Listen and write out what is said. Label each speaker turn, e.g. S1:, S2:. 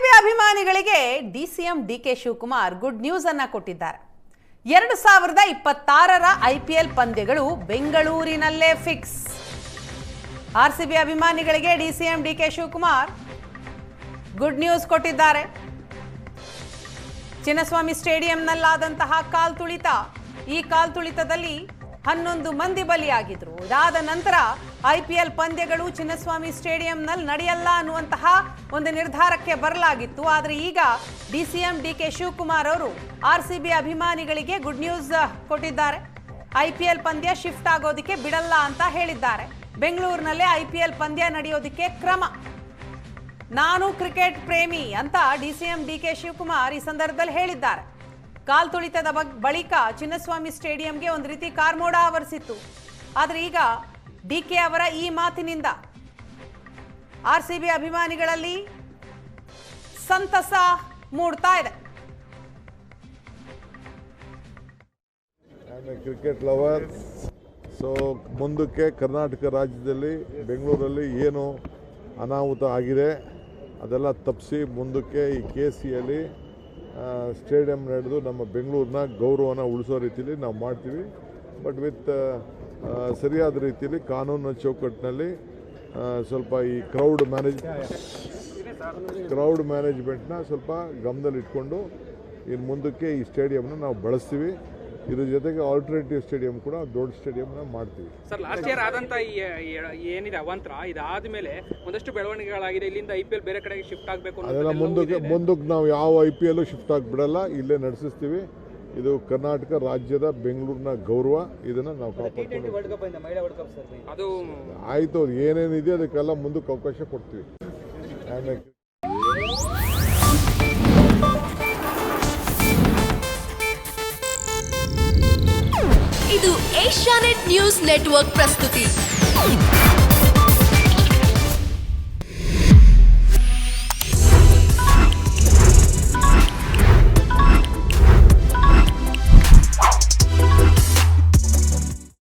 S1: C B ಅಭಿಮಾನಿಗಳಿಗೆ DCM D K Shivakumar good news ಅನ್ನ ಕೊಟ್ಟಿದ್ದಾರೆ. ಎರಡು ಸಾವಿರದ ಇಪ್ಪತ್ತಾರರ ಐಪಿಎಲ್ ಪಂದ್ಯಗಳು ಬೆಂಗಳೂರಿನಲ್ಲೇ ಫಿಕ್ಸ್. ಆರ್ ಸಿ ಬಿ ಅಭಿಮಾನಿಗಳಿಗೆ DCM D K Shivakumar good news ಕೊಟ್ಟಿದ್ದಾರೆ. ಚಿನ್ನಸ್ವಾಮಿ ಸ್ಟೇಡಿಯಂನಲ್ಲಾದಂತಹ ಕಾಲ್ ತುಳಿತ. ಈ ಕಾಲ್ ತುಳಿತದಲ್ಲಿ ಹನ್ನೊಂದು ಮಂದಿ ಬಲಿಯಾಗಿದ್ರು. ಇದಾದ ನಂತರ ಐ ಪಿ ಎಲ್ ಪಂದ್ಯಗಳು ಚಿನ್ನಸ್ವಾಮಿ ಸ್ಟೇಡಿಯಂನಲ್ಲಿ ನಡೆಯಲ್ಲ ಅನ್ನುವಂತಹ ಒಂದು ನಿರ್ಧಾರಕ್ಕೆ ಬರಲಾಗಿತ್ತು. ಆದರೆ ಈಗ D C M D K Shivakumar ಅವರು ಆರ್ ಸಿ ಬಿ ಅಭಿಮಾನಿಗಳಿಗೆ ಗುಡ್ ನ್ಯೂಸ್ ಕೊಟ್ಟಿದ್ದಾರೆ. ಐಪಿಎಲ್ ಪಂದ್ಯ ಶಿಫ್ಟ್ ಆಗೋದಕ್ಕೆ ಬಿಡಲ್ಲ ಅಂತ ಹೇಳಿದ್ದಾರೆ. ಬೆಂಗಳೂರಿನಲ್ಲೇ ಐಪಿಎಲ್ ಪಂದ್ಯ ನಡೆಯೋದಕ್ಕೆ ಕ್ರಮ. ನಾನು ಕ್ರಿಕೆಟ್ ಪ್ರೇಮಿ ಅಂತ D C M D K Shivakumar ಈ ಸಂದರ್ಭದಲ್ಲಿ ಹೇಳಿದ್ದಾರೆ. ಕಾಲ್ ತುಳಿತದ ಬಳಿಕ ಚಿನ್ನಸ್ವಾಮಿ ಸ್ಟೇಡಿಯಂಗೆ ಒಂದು ರೀತಿ ಕಾರ್ಮೋಡ ಆವರಿಸಿತ್ತು. ಆದರೆ ಈಗ ಡಿ ಕೆ ಅವರ ಈ ಮಾತಿನಿಂದ ಆರ್ ಸಿ ಬಿ ಅಭಿಮಾನಿಗಳಲ್ಲಿ ಸಂತಸ ಮೂಡ್ತಾ ಇದೆ.
S2: ಕ್ರಿಕೆಟ್ ಲವರ್ ಸೊ ಮುಂದಕ್ಕೆ ಕರ್ನಾಟಕ ರಾಜ್ಯದಲ್ಲಿ, ಬೆಂಗಳೂರಲ್ಲಿ ಏನು ಅನಾಹುತ ಆಗಿದೆ, ಅದೆಲ್ಲ ತಪ್ಪಿಸಿ ಮುಂದಕ್ಕೆ ಈ ಕೆ ಸಿಯಲ್ಲಿ ಸ್ಟೇಡಿಯಂ ನಡೆದು ನಮ್ಮ ಬೆಂಗಳೂರಿನ ಗೌರವನ ಉಳಿಸೋ ರೀತಿಯಲ್ಲಿ ನಾವು ಮಾಡ್ತೀವಿ. ಬಟ್ ವಿತ್ ಸರಿಯಾದ ರೀತಿಯಲ್ಲಿ ಕಾನೂನು ಚೌಕಟ್ಟಿನಲ್ಲಿ ಸ್ವಲ್ಪ ಈ ಕ್ರೌಡ್ ಮ್ಯಾನೇಜ್ ಕ್ರೌಡ್ ಮ್ಯಾನೇಜ್ಮೆಂಟ್ನ ಸ್ವಲ್ಪ ಗಮನದಲ್ಲಿ ಇಟ್ಕೊಂಡು ಇನ್ನು ಮುಂದಕ್ಕೆ ಈ ಸ್ಟೇಡಿಯಂನ ನಾವು ಬಳಸ್ತೀವಿ. ಇದ್ರ ಜೊತೆಗೆ ಆಲ್ಟರ್ನೇಟಿವ್ ಸ್ಟೇಡಿಯಂ ಕೂಡ ದೊಡ್ಡ ಸ್ಟೇಡಿಯಂನ ಮಾಡ್ತೀವಿ.
S3: ಸರ್ ಲಾಸ್ಟ್ ಇಯರ್ ಆದಂತ ಈ ಈ- ಏನಿದೆ ಮೇಲೆ ಒಂದಷ್ಟು ಬೆಳವಣಿಗೆಗಳಾಗಿದೆ. ಇಲ್ಲಿಂದ ಐ ಪಿ ಎಲ್ ಬೇರೆ ಕಡೆಗೆ ಶಿಫ್ಟ್ ಆಗಬೇಕು
S2: ಅದೆಲ್ಲ ಮುಂದಕ್ಕೆ ಮುಂದಕ್ಕೆ ನಾವು ಯಾವ ಐ ಪಿ ಎಲ್ಲು ಶಿಫ್ಟ್ ಆಗಿಬಿಡಲ್ಲ ಇಲ್ಲೇ ನಡೆಸಿಸ್ತೀವಿ. ಇದು ಕರ್ನಾಟಕ ರಾಜ್ಯದ ಬೆಂಗಳೂರಿನ ಗೌರವ ಇದನ್ನ ನಾವು ಕಾಪಾಡ್ಕೊಂಡು ಆಯಿತು ಅದು ಏನೇನಿದೆ ಅದಕ್ಕೆಲ್ಲ ಮುಂದಕ್ಕೆ ಅವಕಾಶ ಕೊಡ್ತೀವಿ.
S4: ಇದು ಏಷ್ಯಾನೆಟ್ ನ್ಯೂಸ್ ನೆಟ್ವರ್ಕ್ ಪ್ರಸ್ತುತಿ.